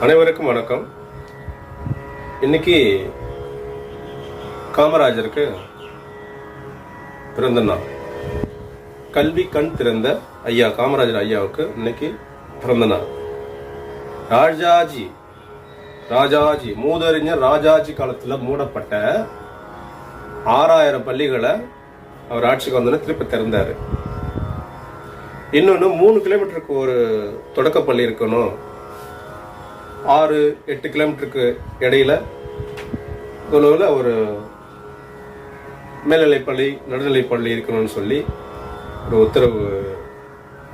அனைவருக்கும் வணக்கம். இன்னைக்கு காமராஜருக்கு பிறந்த நாள். கல்வி கண் திறந்த ஐயா காமராஜர் ஐயாவுக்கு இன்னைக்கு பிறந்த நாள். ராஜாஜி ராஜாஜி மூதறிஞர் ராஜாஜி காலத்துல மூடப்பட்ட ஆறாயிரம் பள்ளிகளை அவர் ஆட்சிக்கு வந்தோடனே திருப்பி திறந்தாரு. இன்னொன்று மூணு கிலோமீட்டருக்கு ஒரு தொடக்கப்பள்ளி இருக்கணும். ஆறு எட்டு கிலோமீட்டருக்கு இடையில தொலைவில் ஒரு மேல்நிலைப்பள்ளி நடுநிலைப்பள்ளி இருக்கணும்னு சொல்லி ஒரு உத்தரவு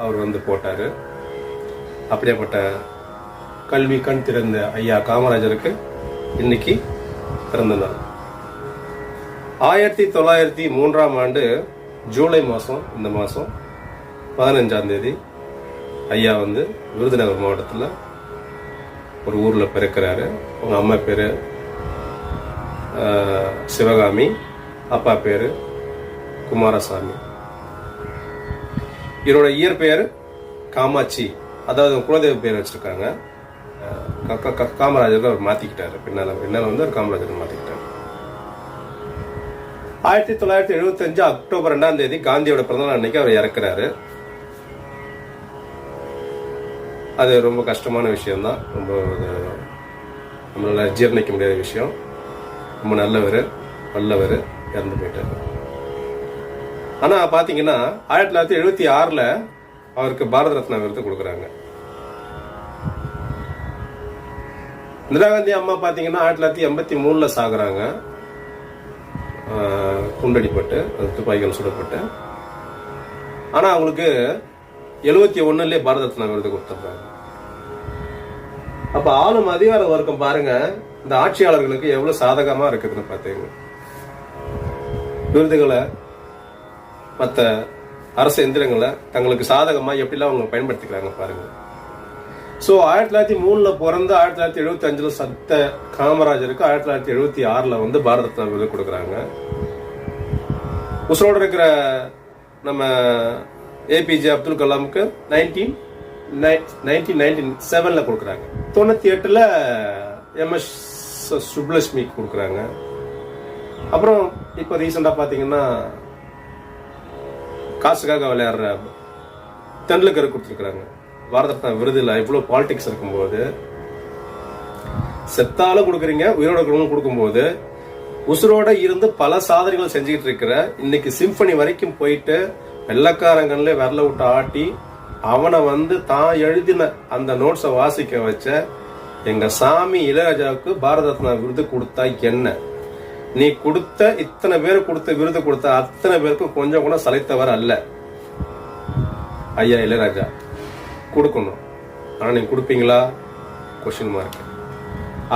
அவர் வந்து போட்டார். அப்படியாப்பட்ட கல்வி கண் திறந்த ஐயா காமராஜருக்கு இன்னைக்கு பிறந்த நாள். ஆயிரத்தி தொள்ளாயிரத்தி மூன்றாம் ஆண்டு ஜூலை மாதம் இந்த மாதம் பதினஞ்சாம் தேதி ஐயா வந்து விருதுநகர் மாவட்டத்தில் ஒரு ஊரில் பிறக்கிறாரு. அவங்க அம்மா பேர் சிவகாமி அப்பா பேர் குமாரசாமி. இவரோட இயற்பெயர் காமாட்சி. அதாவது குலதெய்வ பேர் வச்சிருக்காங்க. காமராஜர் அவர் மாத்திக்கிட்டாரு. பின்னால் பின்னால் வந்து அவர் காமராஜர் மாற்றிக்கிட்டார் ஆயிரத்தி தொள்ளாயிரத்தி எழுபத்தஞ்சு அக்டோபர் ரெண்டாம் தேதி காந்தியோட பிறந்தநாள் அன்னைக்கு அவர் இறக்குறாரு. அது ரொம்ப கஷ்டமான விஷயம்தான். ரொம்ப நம்மளால் ஜீர்ணிக்க ஜீரணிக்க முடியாத விஷயம். ரொம்ப நல்லவர் வல்லவர் இறந்து போயிட்டார். ஆனால் பார்த்தீங்கன்னா ஆயிரத்தி தொள்ளாயிரத்தி எழுபத்தி ஆறில் அவருக்கு பாரத ரத்னா விருது கொடுக்குறாங்க. இந்திரா காந்தி அம்மா பார்த்தீங்கன்னா ஆயிரத்தி தொள்ளாயிரத்தி எண்பத்தி மூணில் சாகுறாங்க. குண்டடிப்பட்டு அது துப்பாக்கிகள் சுடப்பட்டு. ஆனால் அவங்களுக்கு எழுபத்தி ஒன்றுலேயே பாரத ரத்னா விருது கொடுத்துருக்காங்க அப்ப ஆளும் அதிகார வர்க்கம் பாருங்க. இந்த ஆட்சியாளர்களுக்கு எவ்வளவு சாதகமா இருக்குதுன்னு பாத்தீங்க விருதுகளை மற்ற அரசு எந்திரங்களை தங்களுக்கு சாதகமா எப்படிலாம் அவங்க பயன்படுத்திக்கிறாங்க பாருங்க. ஸோ ஆயிரத்தி தொள்ளாயிரத்தி மூணுல பிறந்து ஆயிரத்தி தொள்ளாயிரத்தி எழுபத்தி அஞ்சுல சத்த காமராஜருக்கு ஆயிரத்தி தொள்ளாயிரத்தி எழுபத்தி ஆறுல வந்து பாரத ரத்னா விருது கொடுக்குறாங்க. உசுரோட இருக்கிற நம்ம ஏபிஜே அப்துல் கலாமுக்கு நைன்டீன் நைன்டீன் நைன்டீன் செவனில் கொடுக்குறாங்க. தொண்ணூற்றி எட்டில் எம்எஸ் சுப்லட்சுமிக்கு கொடுக்குறாங்க. அப்புறம் இப்போ ரீசெண்டாக பார்த்தீங்கன்னா காசுக்காக விளையாடுற தெண்டுல்கர் கொடுத்துருக்குறாங்க. பாரத விருதில் இவ்வளோ இவ்வளவு பாலிடிக்ஸ் இருக்கும்போது செத்தாலும் கொடுக்குறீங்க உயிரோட இருக்கிறவங்களும் கொடுக்கும்போது உசுரோட இருந்து பல சாதனைகள் செஞ்சுக்கிட்டு இருக்கிற இன்னைக்கு சிம்பனி வரைக்கும் போயிட்டு வெள்ளக்காரங்கள்ல விரல விட்டு ஆட்டி அவனை வந்து தான் எழுதின அந்த நோட்ஸை வாசிக்க வச்ச எங்க சாமி இளையராஜாவுக்கு பாரத ரத்னா விருது கொடுத்தா என்ன? நீ கொடுத்த இத்தனை பேர் கொடுத்த விருது கொடுத்த அத்தனை பேருக்கும் கொஞ்சம் கூட சளைத்தவர் அல்ல. ஐயா இளையராஜா கொடுக்கணும். ஆனால் நீங்க கொடுப்பீங்களா? கொஸ்டின் மார்க்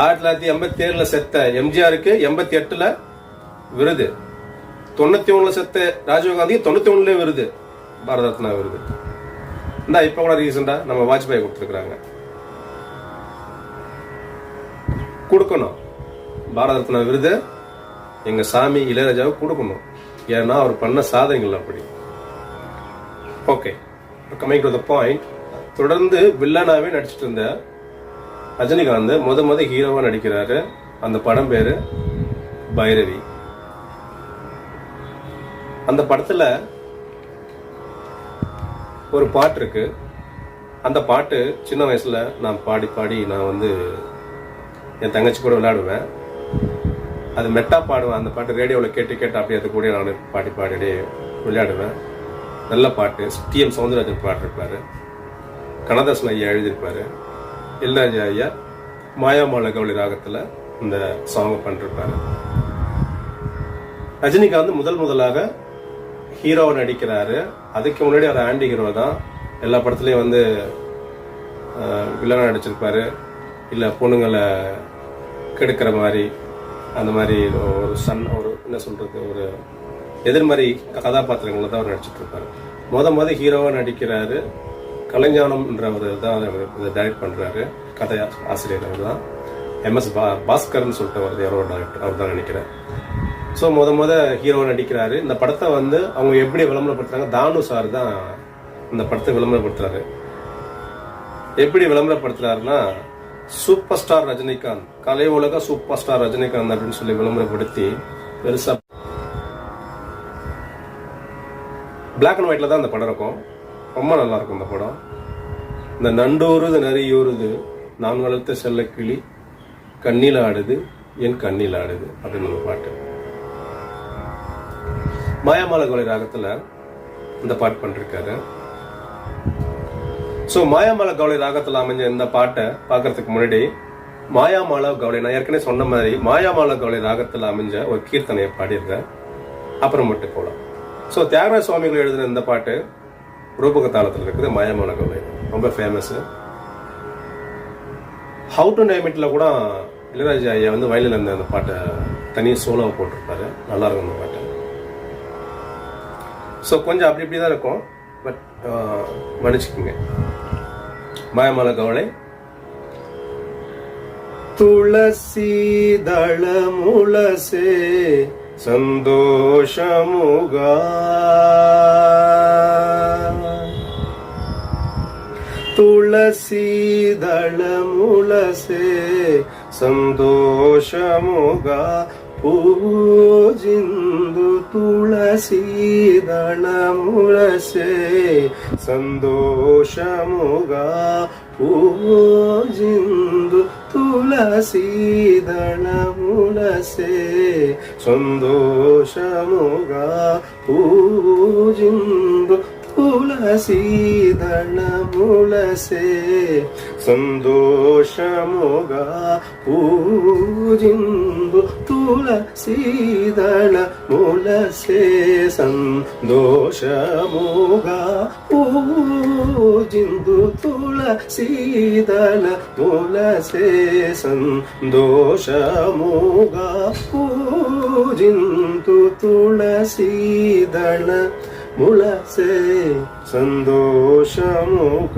ஆயிரத்தி தொள்ளாயிரத்தி எண்பத்தி ஏழில் செத்த எம்ஜிஆருக்கு எண்பத்தி எட்டில் விருது. தொண்ணூற்றி ஒன்றில் செத்த ராஜீவ்காந்தி தொண்ணூற்றி ஒன்றுலேயே விருது. பாரத ரத்னா விருது. இந்த இப்போ கூட ரீசெண்டாக நம்ம வாஜ்பாய் கொடுத்துருக்குறாங்க. கொடுக்கணும். பாரத ரத்னா விருது எங்கள் சாமி இளையராஜாவுக்கு கொடுக்கணும். ஏன்னா அவர் பண்ண சாதனைகள் அப்படி. Okay. Coming to the point தொடர்ந்து வில்லனாவே நடிச்சிட்டு இருந்த ரஜினிகாந்த் முத முத ஹீரோவாக நடிக்கிறாரு. அந்த படம் பேர் பைரவி. அந்த படத்தில் ஒரு பாட்டு இருக்கு. அந்த பாட்டு சின்ன வயசுல நான் பாடி பாடி நான் வந்து என் தங்கச்சி கூட விளையாடுவேன். அது மெட்டா பாடுவேன். அந்த பாட்டு ரேடியோவில் கேட்டு கேட்டு அப்படியே அது கூட நான் பாடி பாடி விளையாடுவேன். நல்ல பாட்டு. டி எம் சவுந்தரராஜன் பாடிருப்பாரு. கனதாசன் ஐயா எழுதியிருப்பாரு. இல்லாஜி ஐயா மாயாமால கவுளி ராகத்தில் இந்த சாங்கை பண்ணிருப்பார். ரஜினிகாந்த் முதல் முதலாக ஹீரோவை நடிக்கிறாரு. அதுக்கு முன்னாடி அவர் ஆண்டி ஹீரோ தான் எல்லா படத்துலையும் வந்து வில்லனாக நடிச்சிருப்பாரு. இல்லை பொண்ணுங்களை கெடுக்கிற மாதிரி அந்த மாதிரி ஒரு சன் ஒரு என்ன சொல்கிறது ஒரு எதிர்மறை கதாபாத்திரங்களை தான் அவர் நடிச்சிட்டு இருப்பாரு முத முத ஹீரோவா நடிக்கிறாரு. கலைஞானம்ன்றவர் தான் இதை டைரக்ட் பண்ணுறாரு கதை ஆசிரியர் அவர் தான் எம்எஸ் பா பாஸ்கர்னு சொல்லிட்டு வருது யாரோ டைரக்டர் அவர் தான் நினைக்கிறேன். ஸோ முத முத ஹீரோ நடிக்கிறாரு. இந்த படத்தை வந்து அவங்க எப்படி விளம்பரப்படுத்துறாங்க? தானு சார் தான் இந்த படத்தை விளம்பரப்படுத்துறாரு. எப்படி விளம்பரப்படுத்துறாருன்னா சூப்பர் ஸ்டார் ரஜினிகாந்த் கலை உலக சூப்பர் ஸ்டார் ரஜினிகாந்த் அப்படின்னு சொல்லி விளம்பரப்படுத்தி பெருசா பிளாக் அண்ட் ஒயிட்ல தான் அந்த படம் இருக்கும். ரொம்ப நல்லா இருக்கும் இந்த படம். இந்த நண்டோருது நரியூருது நான் வளர்த்த செல்லக்கிளி கண்ணில் ஆடுது என் கண்ணில் ஆடுது அப்படின்னு ஒரு பாட்டு. மாயாமால கொலை ராகத்தில் இந்த பாட்டு பண்ணிருக்காரு. ஸோ மாயாமால கவலை ராகத்தில் அமைஞ்ச இந்த பாட்டை பார்க்கறதுக்கு முன்னாடி மாயாமால கவலை நான் ஏற்கனவே சொன்ன மாதிரி மாயாமால கவலை ராகத்தில் அமைஞ்ச ஒரு கீர்த்தனையை பாடியிருக்கேன் அப்புறம் மட்டும் போகலாம் ஸோ தியாகராஜ சுவாமிகள் எழுதின இந்த பாட்டு ரூபக தாளத்தில் இருக்குது மாயாமால கவலை. ரொம்ப ஃபேமஸ்ஸு ஹவு டு நேமிட்ல கூட இளையராஜா ஐயா வந்து வயலில் இருந்த அந்த பாட்டை தனி சோலோவை போட்டிருப்பாரு. நல்லா இருக்கும் அந்த பாட்டு. ஸோ கொஞ்சம் அப்படி இப்படி தான் இருக்கும் பட் மன்னிச்சுக்கோங்க. மாயமல கவலை. துளசி தளமுளசே சந்தோஷமுகா. துளசி தளமுளசே சந்தோஷமுகா. పూజిందు తులసీదళములసే సంతోషముగా పూజిందు తులసీదళములసే సంతోషముగా పూజిందు തുളസീതളമുളസേ സന്തോഷമുക പൂജിന്ദു തുളസീതളമുളസേ സന്തോഷമുക പൂജിന്ദു തുളസീതളമുളസേ സന്തോഷമുക പൂജിന്ദു തുളസീതള മുളസേ സന്തോഷമുക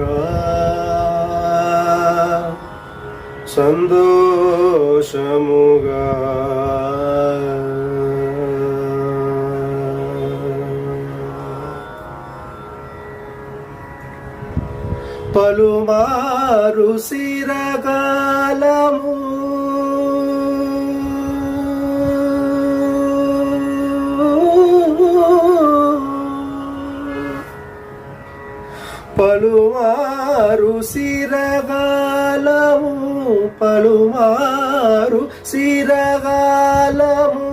സന്തോഷമുക പലുമാറു സിരകാലമു పలుమారు సిరగాలము పలుమారు సిరగాలము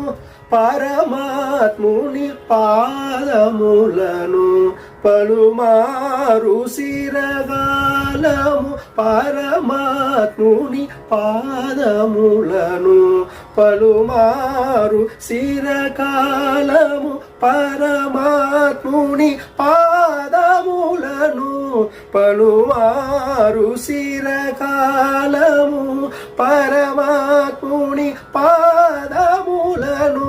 పరమాత్ముని పాదములను పలుమారు సిరగాలము పరమాత్ముని పాదములను పలుమారు శిరకాలము పరమాత్ముని పాదములను పలుమారు శిరకాలము పరమాత్ముని పాదములను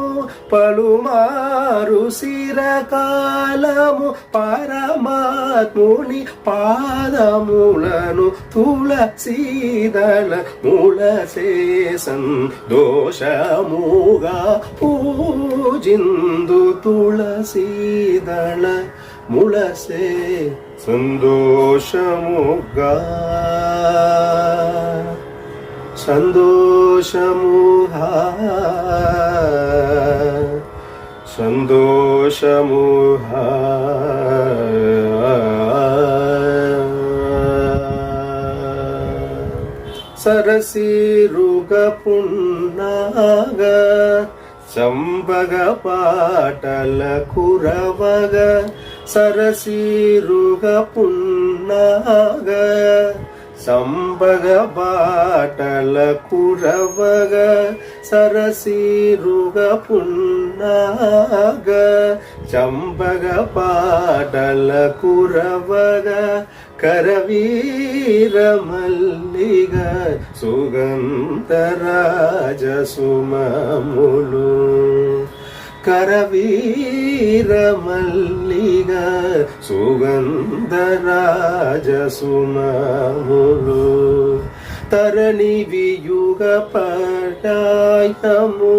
పలుమారు శిరకాలము పరమాత్ముని పాదములను తులసీదల మూల శేషన్ దోషముగా పూజిందు తులసీదళ ములసే సంతోషముగా సంతోషముహ సంతోషముహ సరసీరుగపున్నాగా సంబగ పాటల కురవగ సరసీరుగపున్నాగా సంబగ బాటల కురవగ సరసీరుగ పున్నాగ. చంబగ పాటల కురవగ కరవీర మల్లిగ సుగంధరాజ సుమములు. కరవీర మల్లిగ సుగంధరాజ సుమములు తరణి వియుగ పటాయము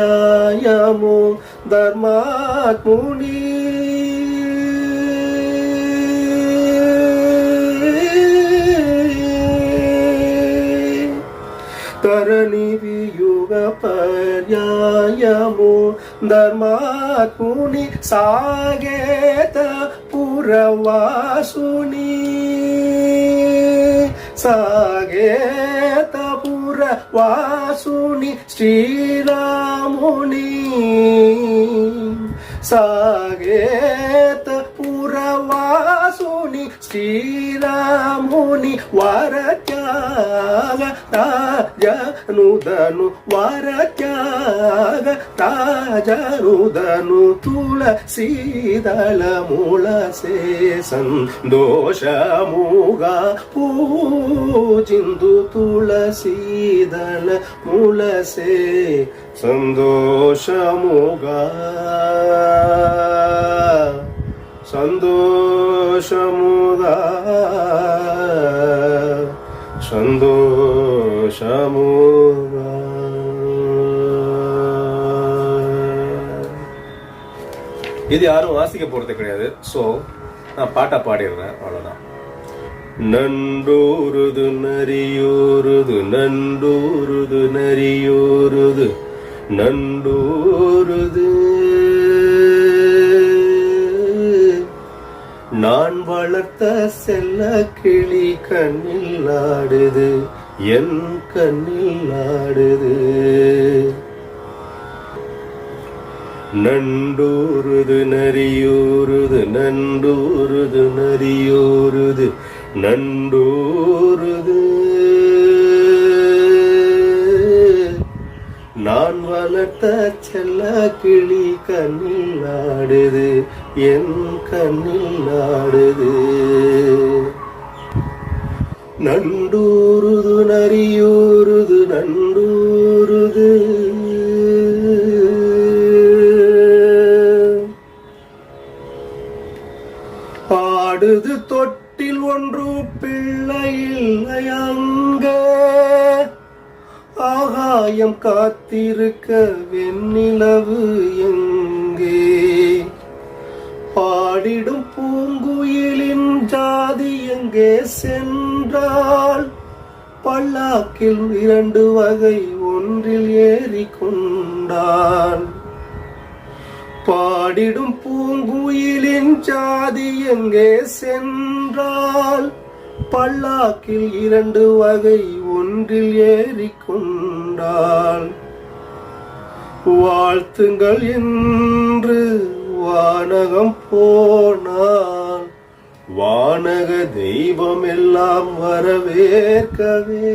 పర్యాయము ధర్మాత్ముని తరణి వియుగ పర్యాయము ధర్మాత్ముని సాగేత పురవాసుని సాగేత పురవాసుని శ్రీరాముని సాగేత పురవాసుని శ్రీరాముని వరత్యాగ రాజనుదను వరత్యాగ రాజనుదను తులసీదళ మూలసే సందోషముగా పూజిందు తులసీదళ మూలసే సంతోషముగా సంతోషముగా சந்தோஷமோ இது யாரும் வாசிக்க போகிறது கிடையாது. ஸோ நான் பாட்டாக பாடிடுறேன். அவ்வளோதான் நண்டூருது நரியோருது நண்டூருது நரியோருது நண்டூருது பார்த்த செல்ல கிளி கண்ணில் ஆடுது என் கண்ணில் ஆடுது நண்டூருது நரியூருது நண்டூருது நரியூருது நண்டூருது. நான் வளர்த்த செல்ல கிளி கண்ணில் நாடுது என் கண்ணில் நாடுது. நண்டூருது நரியூருது நண்டூருது. பாடுது தொட்டில் ஒன்று பிள்ளை இல்லையங்கே ஆகாயம் காத்திருக்க வெண்ணிலவு எங்கே? பாடிடும் பூங்குயிலின் ஜாதி எங்கே சென்றால்? பல்லாக்கில் இரண்டு வகை ஒன்றில் ஏறி கொண்டான் பாடிடும் பூங்குயிலின் ஜாதி எங்கே சென்றால்? பல்லாக்கில் இரண்டு வகை ஒன்றில் ஏறிக்கொண்டாள். வாழ்த்துங்கள் என்று வானகம் போனால் வானக தெய்வம் எல்லாம் வரவேற்கவே.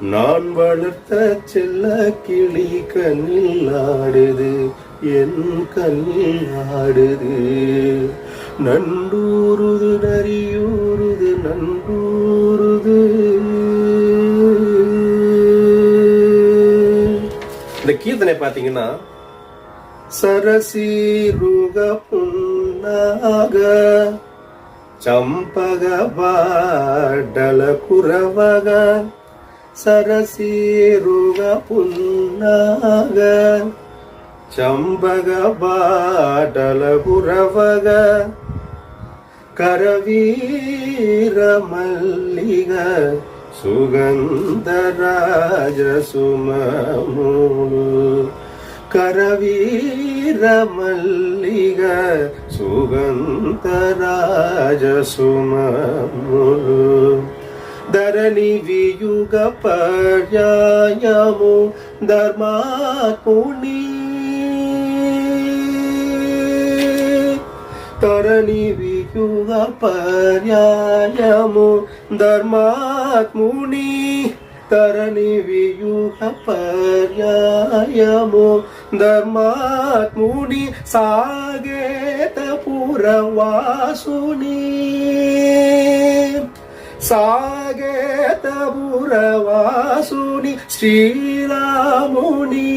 நான் வளர்த்த செல்ல கிளி கண்ணில் ஆடுது என் கண்ணில் ஆடுது. நண்டூருது நரியூருது நண்டூருது இந்த கீர்த்தனை பாத்தீங்கன்னா சரசீருக புன்னாக ಚಂಪಗ ಬಾಡಲ ಕುರವಗ ಸರಸೀರುಗ ಪುನ್ನಾಗ ಚಂಬಗ ಬಾಡಲ ಕುರವಗ கரவீர மல்லிக சுகந்தராஜ சுமமுழு கரவீர மல்லிக சுகந்தராஜ சுமமுழு ధరణి వియుగ పర్యాయము ధర్మాత్ముని తరణి Yuga Parayaya Mu Dharma Muni Tarani Yuga Dharma Muni. Sageta Pura Vasuni. Sageta Sri Ramuni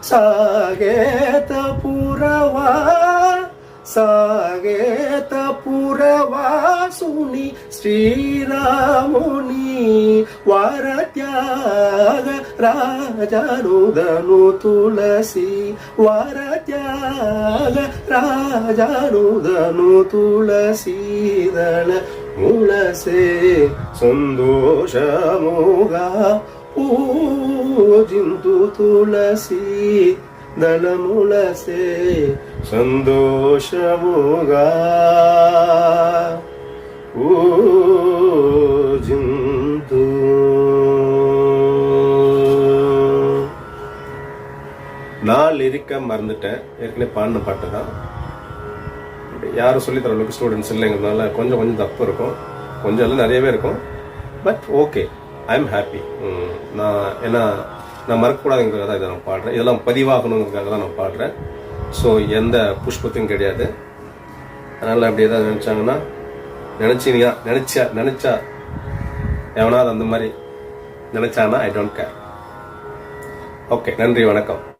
Sageta Pura సాగేతపురవాసుని శ్రీరాముని వరత్యాగ రాజనుదను తులసి వరత్యాగ రాజనుదను తులసీదళ ముళసే సందోషముగా పూజింతు తులసి. ಧನಮುಳಸೆ ಸಂತೋಷವುಗಾ ಓ ಜಿಂದು நான் லிரிக்க மறந்துட்டேன். ஏற்கனவே பாடின பாட்டு தான். யாரும் சொல்லித்தர அளவுக்கு ஸ்டூடெண்ட்ஸ் இல்லைங்கிறதுனால கொஞ்சம் கொஞ்சம் தப்பு இருக்கும். கொஞ்சம் எல்லாம் நிறையவே இருக்கும். But okay I am happy நான் ஏன்னா நான் மறக்கக்கூடாதுங்கிறதுக்காக தான் இதை நான் பாடுறேன். இதெல்லாம் பதிவாகணுங்கிறதுக்காக தான் நான் பாடுறேன். ஸோ எந்த புஷ்பத்தையும் கிடையாது. அதனால் அப்படி ஏதாவது நினச்சாங்கன்னா நினச்சினியா நினச்சா நினச்சா எவனாவது அந்த மாதிரி நினச்சானா ஐ டோன்ட் கேர் ஓகே நன்றி வணக்கம்.